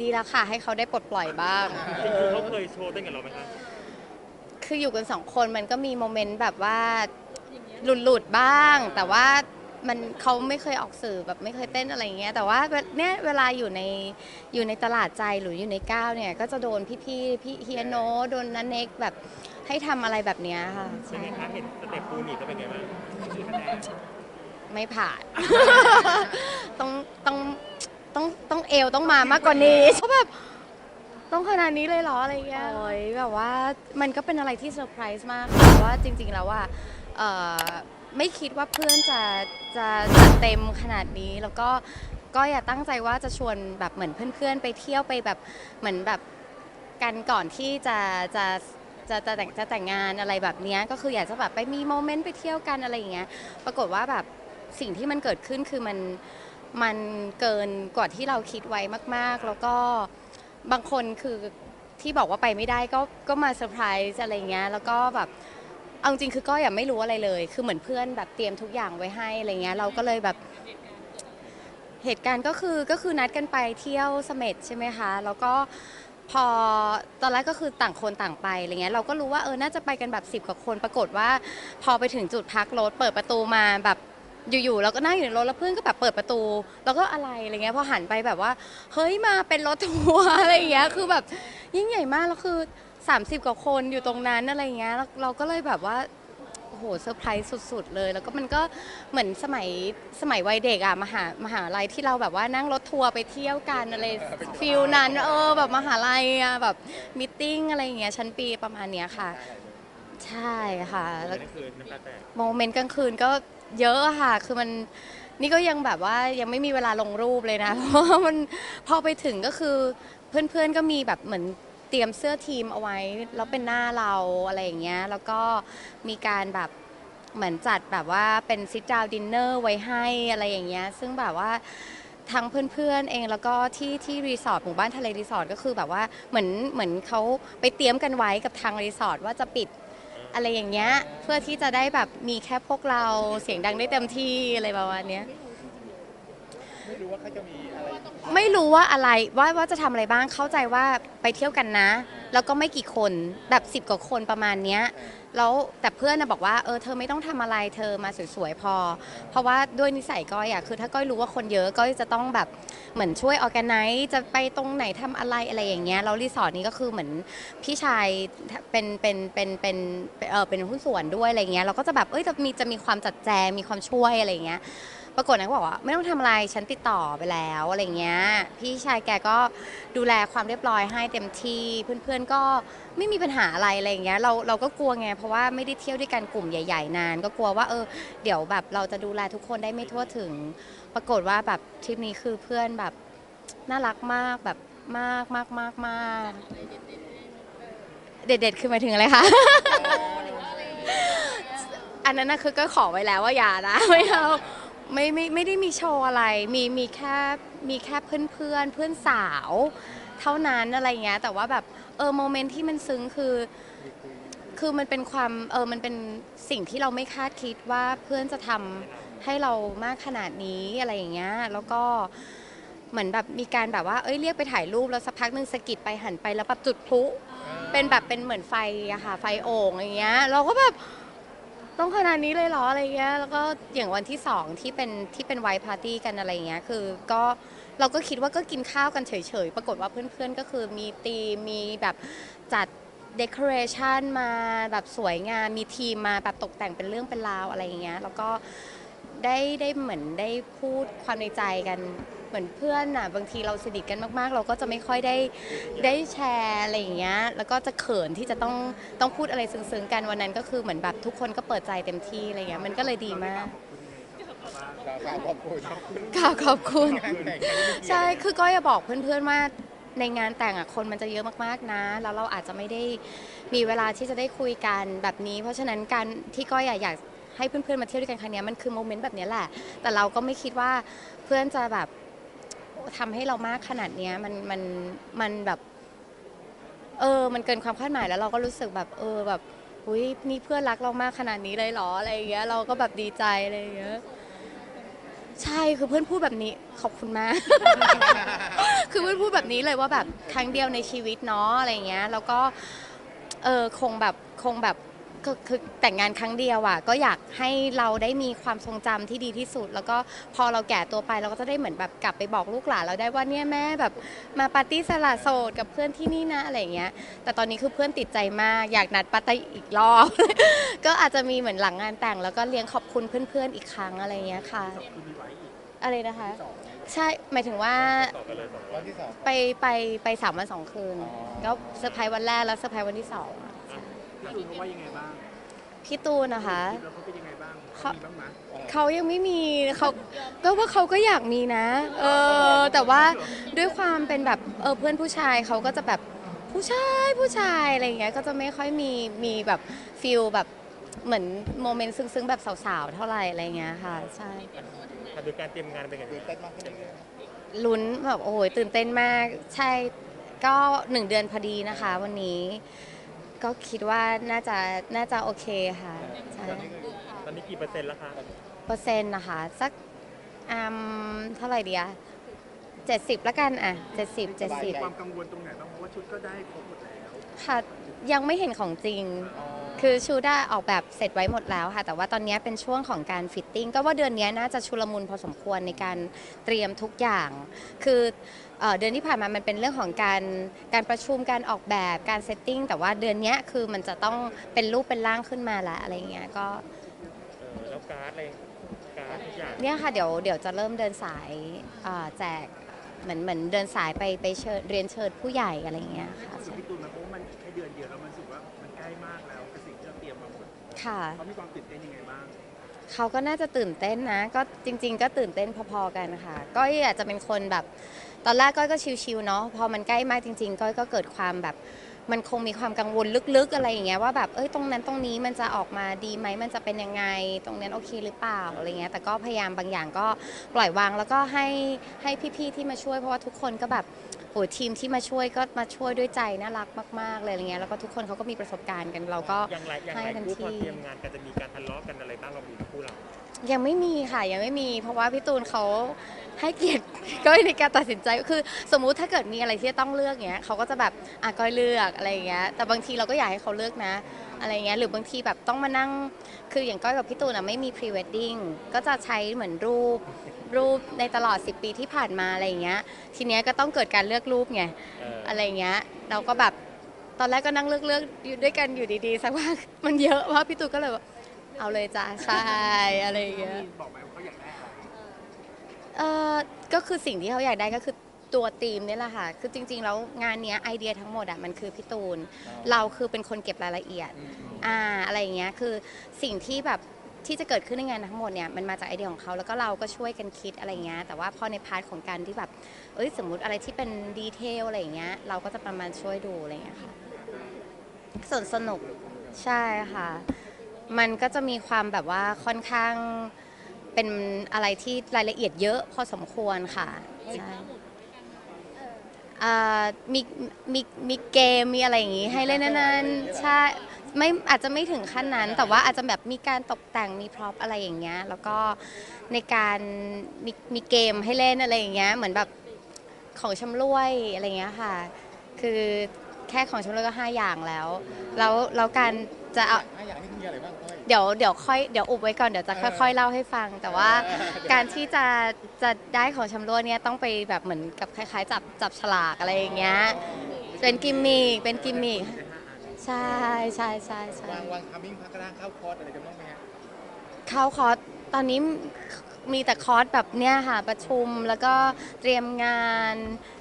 ดีแล้วค่ะ ให้เขาได้ปลดปล่อยบ้าง จริงๆเขาเคยโชว์เต้นกับเราไหมคะคืออยู่กันสองคนมันก็มีโมเมนต์แบบว่าหลุดหลุดๆบ้าง แต่ว่ามันเขาไม่เคยออกสื่อแบบไม่เคยเต้นอะไรอย่างเงี้ย แต่ว่าเนี่ยเวลาอยู่ในอยู่ในตลาดใจหรืออยู่ในก้าวเนี่ย ก็จะโดนพี่พี่ๆพี่เฮียโนตโดนนันเน็กแบบให้ทำอะไรแบบเนี้ยค่ะเป็นใช่ไงคะเห็นสเต็ปปูหนีบก็เป็นไงบ้างกี่คะแนนไม่ผ่าน ต้องต้อง ต้องต้องเอวต้องมามากกว่านี้เขาแบบต้องขนาดนี้เลยเหรออะไรเงี้ยโอ้ยแบบว่ามันก็เป็นอะไรที่เซอร์ไพรส์มากค่ะเพราะว่าจริง ๆ แล้วว่าเอ่อไม่คิดว่าเพื่อนจะจะจะเต็มขนาดนี้แล้วก็ก็อย่าตั้งใจว่าจะชวนแบบเหมือนเพื่อนๆ ไปเที่ยวไปแบบเหมือนแบบกันก่อนที่จะจะจะจะแต่งจะแต่งงานอะไรแบบเนี้ยก็คืออยากจะแบบไปมีโมเมนต์ไปเที่ยวกันอะไรอย่างเงี้ยปรากฏว่าแบบสิ่งที่มันเกิดขึ้นคือมัน มันเกินกว่าที่เราคิดไว้มาก ๆ แล้วก็บางคนคือที่บอกว่าไปไม่ได้ก็ก็มาเซอร์ไพรส์อะไรเงี้ยแล้วก็แบบเอาจริงคือก็อย่าไม่รู้อะไรเลย คือเหมือนเพื่อนแบบเตรียมทุกอย่างไว้ให้อะไรเงี้ยเราก็เลยแบบเหตุการณ์ก็คือก็คือนัดกันไปเที่ยวเสม็ดใช่ไหมคะ แล้วก็พอตอนแรกก็คือต่างคนต่างไปอะไรเงี้ยเราก็รู้ว่าเออน่าจะไปกันแบบสิบ10กว่าคนปรากฏว่า พอไปถึงจุดพักรถเปิดประตูมาแบบ อยู่ๆเราก็นั่งอยู่ในรถแล้วเพื่อนก็แบบเปิดประตู แล้วก็อะไรอะไรเงี้ยพอหันไปแบบว่า เฮ้ยมาเป็นรถทัวร์อะไรอย่างเงี้ยคือแบบยิ่งใหญ่มากแล้วคือ 30 กว่าคนอยู่ตรงนั้นอะไรเงี้ยแล้วเราก็เลยแบบว่าโอ้โหเซอร์ไพรส์สุด ๆ เลย แล้วก็มันก็เหมือนสมัยสมัยวัยเด็กอะมหามหาลัยที่เราแบบว่านั่งรถทัวร์ไปเที่ยวกันอะไรฟิลนั้นเออแบบมหาลัยอะแบบมิทติ้งอะไรอย่างเงี้ยชั้นปีประมาณเนี้ยค่ะ ใช่ค่ะแล้วนั่นคือน้ำตาแตกโมเมนต์กลางคืนก็เยอะอะค่ะ คือมันนี่ก็ยังแบบว่ายังไม่มีเวลาลงรูปเลยนะ เพราะว่ามันพอไปถึงก็คือเพื่อนๆก็มีแบบเหมือนเตรียมเสื้อทีมเอาไว้ แล้วเป็นหน้าเราอะไรอย่างเงี้ยแล้วก็มีการแบบเหมือนจัดแบบว่าเป็นซิ t ดาวดินเนอร์ไว้ให้อะไรอย่างเงี้ยซึ่งแบบว่าทั้งเพื่อนๆเองแล้วก็ที่ที่รีสอร์ทหมู่บ้านทะเลรีสอร์ทก็คือแบบว่าเหมือนเหมือนเขาไปเตรียมกันไว้กับทางรีสอร์ทว่าจะปิด อะไรอย่างเงี้ยเพื่อที่จะได้แบบมีแค่พวกเราเสียงดังได้เต็มที่อะไรประมาณเนี้ยไม่รู้ว่าเขาจะมีอะไร ไม่รู้ว่าอะไรว่าว่าจะทำอะไรบ้างเข้าใจว่าไปเที่ยวกันนะ แล้วก็ไม่กี่คนแบบสิบกว่าคนประมาณเนี้ยแล้วแต่เพื่อนนะบอกว่าเออเธอไม่ต้องทำอะไรเธอมาสวยๆพอ เพราะว่าด้วยนิสัยก้อยอะคือถ้าก้อยรู้ว่าคนเยอะก้อยจะต้องแบบเหมือนช่วยออแกไนซ์จะไปตรงไหนทำอะไรอะไรอย่างเงี้ยแล้วรีสอร์ทนี้ก็คือเหมือนพี่ชายเป็นเป็นเป็นเป็นเออเป็นหุ้นส่วนด้วยอะไรเงี้ยเราก็จะแบบเอ้ยจะมีจะมีความจัดแจงมีความช่วยอะไรเงี้ย ปรากฏนะก็บอกว่าไม่ต้องทำอะไรฉันติดต่อไปแล้วอะไรเงี้ยพี่ชายแกก็ดูแลความเรียบร้อยให้เต็มที่เพื่อนๆก็ไม่มีปัญหาอะไรอะไรเงี้ยเราเราก็กลัวไงเพราะว่าไม่ได้เที่ยวด้วยกันกลุ่มใหญ่ ๆ นาน ก็กลัวว่าเออเดี๋ยวแบบเราจะดูแลทุกคนได้ไม่ทั่วถึง ปรากฏว่าแบบทริปนี้คือเพื่อนแบบน่ารักมากแบบมากมากมากมากเด็ดๆคือหมายถึงอะไรคะ อันนั้นนะคือก็ขอไว้แล้วว่าอย่านะไม่เอา ไม่ไม่ไม่ได้มีโชว์อะไร มีมีแค่มีแค่เพื่อนเพื่อนเพื่อนสาว เท่านั้นอะไรเงี้ยแต่ว่าแบบเออโมเมนต์ที่มันซึ้งคือ คือมันเป็นความเออมันเป็นสิ่งที่เราไม่คาดคิดว่าเพื่อนจะทำให้เรามากขนาดนี้อะไรอย่างเงี้ยแล้วก็เหมือนแบบมีการแบบว่าเอ้ยเรียกไปถ่ายรูปแล้วสักพักหนึ่งสะกิดไปหันไปแล้วแบบจุดพลุเป็นแบบเป็นเหมือนไฟอะค่ะไฟโอ่งอย่างเงี้ยเราก็แบบ ต้องขนาดนี้เลยเหรออะไรเงี้ยแล้วก็อย่างวันที่สองที่เป็นที่เป็นไวท์พาร์ตี้กันอะไรเงี้ยคือก็เราก็คิดว่าก็กินข้าวกันเฉยๆ ปรากฏว่าเพื่อนๆก็คือมีตีมมีแบบจัดเดคอเรชันมาแบบสวยงามมีทีมมาแบบตกแต่งเป็นเรื่องเป็นราวอะไรอย่างเงี้ยแล้วก็ได้ได้เหมือนได้พูดความในใจกัน เหมือนเพื่อนอะบางทีเราสนิทกันมาก ๆ เราก็จะไม่ค่อยได้ได้แชร์อะไรอย่างเงี้ยแล้วก็จะเขินที่จะต้องต้องพูดอะไรซึ้งๆกันวันนั้นก็คือเหมือนแบบทุกคนก็เปิดใจเต็มที่อะไรเงี้ยมันก็เลยดีมาก ขอบขอบคุณค่ะขอบคุณงานแต่งกันใช่คือก้อยจะบอกเพื่อนๆว่าในงานแต่งอะคนมันจะเยอะมากๆนะ แล้วเราอาจจะไม่ได้มีเวลาที่จะได้คุยกันแบบนี้ เพราะฉะนั้นการที่ก้อยอะอยากให้เพื่อนๆมาเที่ยวด้วยกันครั้งเนี้ยมันคือโมเมนต์แบบเนี้ยแหละ แต่เราก็ไม่คิดว่าเพื่อนจะแบบ ทำให้เรามากขนาดเนี้ยมันมันมันแบบ เออ มันเกินความคาดหมายแล้วเราก็รู้สึกแบบเออแบบอุ้ยนี่เพื่อนรักเรามากขนาดนี้เลยเหรออะไรอย่างเงี้ยเราก็แบบดีใจอะไรอย่างเงี้ยใช่คือเพื่อนพูดแบบนี้ขอบคุณมาก คือเพื่อนพูดแบบนี้เลยว่าแบบครั้งเดียวในชีวิตเนาะอะไรเงี้ย แล้วก็เออคงแบบคงแบบ คือคือแต่งงานครั้งเดียวอะก็อยากให้เราได้มีความทรงจำที่ดีที่สุด แล้วก็พอเราแก่ตัวไปเราก็จะได้เหมือนแบบกลับไปบอกลูกหลานเราได้ว่าเนี่ยแม่แบบมาปาร์ตี้สละโสดกับเพื่อนที่นี่นะอะไรเงี้ย แต่ตอนนี้คือเพื่อนติดใจมากอยากนัดปาร์ตี้อีกรอบ ก็อาจจะมีเหมือนหลังงานแต่ง แล้วก็เลี้ยงขอบคุณเพื่อนๆอีกครั้งอะไรเงี้ยค่ะ อะไรนะคะ ใช่หมายถึงว่าต่อกันเลยสองวันที่สอง ไปไปไปสามวันสองคืนอ๋อก็เซอร์ไพรส์วันแรกแล้วเซอร์ไพรส์วันที่สอง พี่ตูนเขาว่ายังไงบ้างพี่ตูนนะคะคลิปแล้วเขาเป็นยังไงบ้างเขามีบ้างไหมเขายังไม่มีเขาก็ว่าเขาก็อยากมีนะ เออ แต่ว่าด้วยความเป็นแบบเออเพื่อนผู้ชายเขาก็จะแบบผู้ชายผู้ชายอะไรอย่างเงี้ยก็จะไม่ค่อยมีมีแบบฟิลแบบเหมือนโมเมนต์ซึ้งๆแบบสาวๆเท่าไหร่อะไรเงี้ยค่ะใช่ค่ะโดยการเตรียมงานเป็นไงตื่นเต้นมากขึ้นเรื่อยลุ้นแบบโอ้โหตื่นเต้นมาก ใช่ก็หนึ่งเดือนพอดีนะคะ วันนี้ ก็คิดว่าน่าจะน่าจะโอเคค่ะใช่ๆตอนนี้คือตอนนี้กี่เปอร์เซ็นต์แล้วคะเปอร์เซ็นต์นะคะสักอืมเท่าไหร่ดีอะเจ็ดสิบละกันอะเจ็ดสิบเจ็ดสิบความกังวลตรงไหนบ้างเพราะว่าชุดก็ได้ครบหมดแล้วค่ะยังไม่เห็นของจริง อ๋อ คือชูด้าออกแบบเสร็จไว้หมดแล้วค่ะ แต่ว่าตอนนี้เป็นช่วงของการฟิตติ้งก็ว่าเดือนนี้น่าจะชุลมุนพอสมควรในการเตรียมทุกอย่าง คือเอ่อเดือนที่ผ่านมามันเป็นเรื่องของการการประชุมการออกแบบการเซตติ้งแต่ว่าเดือนนี้คือมันจะต้องเป็นรูปเป็นร่างขึ้นมาแล้วอะไรเงี้ยก็เออแล้วการ์ดอะไรการ์ดทุกอย่างเนี่ยค่ะเดี๋ยวเดี๋ยวจะเริ่มเดินสายเอ่อแจกเหมือนเหมือนเดินสายไปไปเชิญเรียนเชิญผู้ใหญ่อะไรเงี้ยค่ะส่วนพี่ตูนมาเพราะว่ามันแค่เดือนเดียวแล้วมันรู้สึก ค่ะ เขามีความตื่นเต้นยังไงบ้าง เขาก็น่าจะตื่นเต้นนะ ก็จริง ๆ ก็ตื่นเต้นพอๆกันค่ะก็อยากจะเป็นคนแบบ ตอนแรกก้อยก็ชิวๆเนาะ พอมันใกล้มากจริง ๆ ก้อยก็เกิดความแบบ มันคงมีความกังวลลึกๆ อะไรอย่างเงี้ยว่าแบบเอ้ยตรงนั้นตรงนี้มันจะออกมาดีไหมมันจะเป็นยังไง ตรงนั้นโอเคหรือเปล่าอะไรเงี้ย แต่ก็พยายามบางอย่างก็ปล่อยวางแล้วก็ให้ให้พี่ๆที่มาช่วยเพราะว่าทุกคนก็แบบ โอ้ยทีมที่มาช่วยก็มาช่วยด้วยใจน่ารักมาก ๆ เลยอะไรเงี้ยแล้วก็ทุกคนเขาก็มีประสบการณ์กันเราก็อย่างไรอย่างไรให้ทันคู่พอทีเตรียมงานกันจะมีการทะเลาะกันอะไรบ้างเรามีคู่เรา ยังไม่มีค่ะยังไม่มี เพราะว่าพี่ตูนเขาให้เกียรติ ก้อยในการตัดสินใจคือ สมมุติถ้าเกิดมีอะไรที่จะต้องเลือกเงี้ยเขาก็จะแบบอะก้อยเลือกอะไรอย่างเงี้ยแต่บางทีเราก็อยากให้เขาเลือกนะ อะไรเงี้ยหรือบางทีแบบต้องมานั่ง คืออย่างก้อยกับพี่ตูนอะไม่มีพรีเวดดิ้งก็จะใช้เหมือนรูป รูปในตลอด 10 ปีที่ผ่านมาอะไรอย่างเงี้ย ทีเนี้ยก็ต้องเกิดการเลือกรูปไงเอออะไรเงี้ย เราก็แบบตอนแรกก็นั่งเลือกเลือกอยู่ด้วยกันอยู่ดีๆสักพักมันเยอะเพราะพี่ตูนก็เลยว่าเอาเลยจ้าใช่อะไรอย่างเงี้ยมีบอกไหมว่าเขาอยากได้อะไรเออก็คือสิ่งที่เขาอยากได้ก็คือตัวธีมนี่แหละค่ะคือจริง ๆ แล้วงานเนี้ยไอเดียทั้งหมดอะมันคือพี่ตูน เราคือเป็นคนเก็บรายละเอียด อืม อ่าอะไรอย่างเงี้ยคือสิ่งที่แบบ ที่จะเกิดขึ้นในงานทั้งหมดเนี่ยมันมาจากไอเดียของเขาแล้วก็เราก็ช่วยกันคิดอะไรเงี้ยแต่ว่าพอในพาร์ทของการที่แบบเอ้ยสมมุติอะไรที่เป็นดีเทลอะไรเงี้ยเราก็จะประมาณช่วยดูอะไรเงี้ยค่ะส่วนสนุกใช่ค่ะ มันก็จะมีความแบบว่าค่อนข้างเป็นอะไรที่รายละเอียดเยอะพอสมควรค่ะใช่อ่ามีมีมีเกมมีอะไรอย่างงี้ให้เล่นนั้นๆใช่ ไม่อาจจะไม่ถึงขั้นนั้น แต่ว่าอาจจะแบบมีการตกแต่งมีพร็อพอะไรอย่างเงี้ยแล้วก็ในการมีมีเกมให้เล่นอะไรอย่างเงี้ยเหมือนแบบของชำร่วยอะไรอย่างเงี้ยค่ะ คือแค่ของชำร่วยก็ห้าอย่างแล้ว แล้วแล้วการจะเอาห้าอย่างนี้มีอะไรบ้างก้อยเดี๋ยวเดี๋ยวค่อยเดี๋ยวอุบไว้ก่อนเดี๋ยวจะค่อย ๆ เล่าให้ฟัง แต่ว่าเออการที่จะจะได้ของชำร่วยเนี่ยต้องไปแบบเหมือนกับคล้าย ๆ จับจับฉลากอะไรอย่างเงี้ยเป็นกิมมิกเป็นกิมมิก ใช่ใช่ใช่ใช่วางวางทามิ่งพักกระด้างเข้าคอร์สอะไรกันบ้างไหมฮะเข้าคอร์สตอนนี้มีแต่คอร์สแบบเนี้ยค่ะ ประชุมแล้วก็เตรียมงาน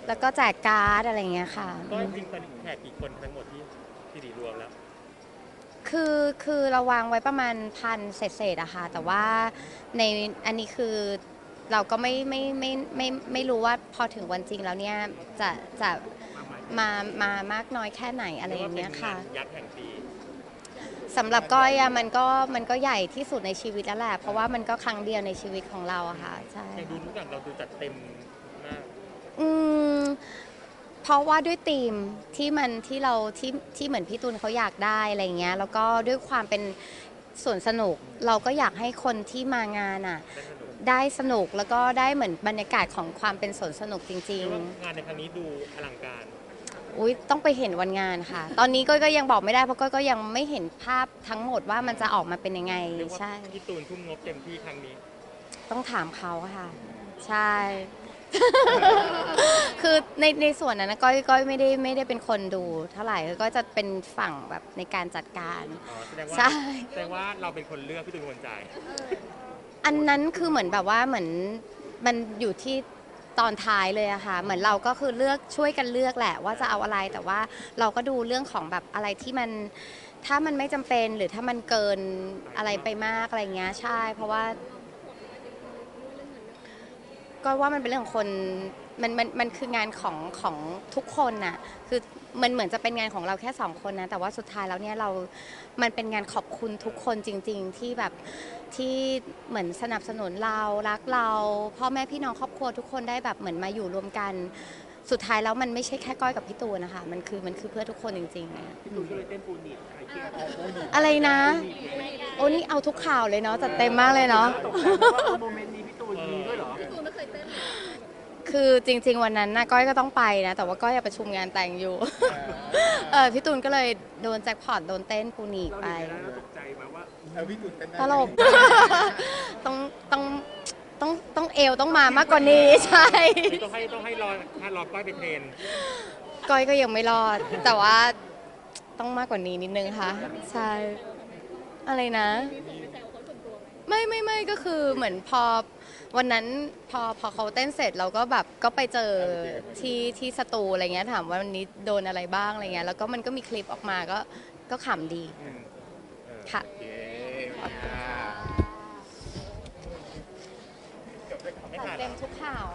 แล้วก็แจกการ์ดอะไรอย่างเงี้ยค่ะ ก็จริงๆตอนนี้แขกกี่คนทั้งหมดที่ที่ดีรวมแล้ว คือคือเราวางไว้ประมาณพันเศษๆอะค่ะแต่ว่าในอันนี้คือเราก็ไม่ไม่ไม่ไม่ไม่ไม่รู้ว่าพอถึงวันจริงแล้วเนี่ยจะจะ มาใหม่มามามากน้อยแค่ไหนอะไรอย่างเงี้ยค่ะเรีกว่าเป็นงานยักษ์แห่งปีสำหรับก้อยอะมันก็มันก็ใหญ่ที่สุดในชีวิตแล้วแหละเพราะว่ามันก็ครั้งเดียวในชีวิตของเราอะค่ะใช่อย่างดูทุกอย่างเราดูจัดเต็มมากอืมเพราะว่าด้วยธีมที่มันที่เราที่ที่เหมือนพี่ตูนเขาอยากได้อะไรเงี้ยแล้วก็ด้วยความเป็นส่วนสนุกเราก็อยากให้คนที่มางานอะ ได้สนุกได้สนุกแล้วก็ได้เหมือนบรรยากาศของความเป็นสวนสนุกจริเรียงกว่างานในครั้งนี้ดูอลังการๆ อุ้ยต้องไปเห็นวันงานค่ะ ตอนนี้ก้อยก็ยังบอกไม่ได้เพราะก้อยก็ยังไม่เห็นภาพทั้งหมดว่ามันจะออกมาเป็นยังไงเรียกว่าใช่ พี่ตูนทุ่มงบเต็มที่ครั้งนี้ ต้องถามเขาค่ะ ใช่ คือในในส่วนนั้นนะก้อยก้อยไม่ได้ไม่ได้เป็นคนดูเท่าไหร่ก็จะเป็นฝั่งแบบในการจัดการ อ๋อแสดงว่าใช่ แสดงว่าเราเป็นคนเลือกพี่ตูนเป็นคนจ่ายอันนั้นคือเหมือนแบบว่าเหมือนมันอยู่ที่ ตอนท้ายเลยอะค่ะ เหมือนเราก็คือเลือกช่วยกันเลือกแหละ ว่าจะเอาอะไรแต่ว่าเราก็ดูเรื่องของแบบอะไรที่มัน ถ้ามันไม่จำเป็นหรือถ้ามันเกินอะไรไปมากอะไรเงี้ยใช่ เพราะว่า ก็ว่ามันเป็นเรื่องของคนมันมันมันคืองานของของทุกคนน่ะคือ มันเหมือนจะเป็นงานของเราแค่สองคนนะ แต่ว่าสุดท้ายแล้วเนี่ยเรา มันเป็นงานขอบคุณทุกคนจริง ๆ ที่แบบที่เหมือนสนับสนุนเรารักเราพ่อแม่พี่น้องครอบครัวทุกคนได้แบบเหมือนมาอยู่รวมกัน สุดท้ายแล้วมันไม่ใช่แค่ก้อยกับพี่ตูนนะคะ มันคือมันคือเพื่อทุกคนจริงๆอะพี่ตูนก็เลยเต้นปูนิดใครเครียดอะไรนะ โอ้นี่เอาทุกข่าวเลยเนาะจัดเต็มมากเลยเนาะ ตกใจเพราะว่าโมเมนต์นี้พี่ตูนมีด้วยเหรอ คือจริง ๆ วันนั้นนะก้อยก็ต้องไปนะ แต่ว่าก้อยอะประชุมงานแต่งอยู่ เออพี่ตูนก็เลยโดนแจ็คพอตโดนเต้นปูนีกเราไปเห็นแล้วเราตกใจไหมว่าเออพี่ตูนเต้นได้ตลก ต้องต้องต้องต้องเอวต้องมามากกว่านี้ ใช่นี่ต้องให้ต้องให้รอให้รอก้อยไปเทรนก้อยก็ยังไม่รอด แต่ว่าต้องมากกว่านี้นิดนึงค่ะ ใช่ อะไรนะ ไม่ไม่ไม่ก็คือเหมือนพอ วันนั้นพอพอเขาเต้นเสร็จเราก็แบบก็ไปเจอที่ที่สตูอะไรเงี้ยถามว่าวันนี้โดนอะไรบ้างอะไรเงี้ยแล้วก็มันก็มีคลิปออกมาก็ก็ขำดีอืมเออค่ะโอเคอ่าไม่จัดขาดเต็มทุกข่าว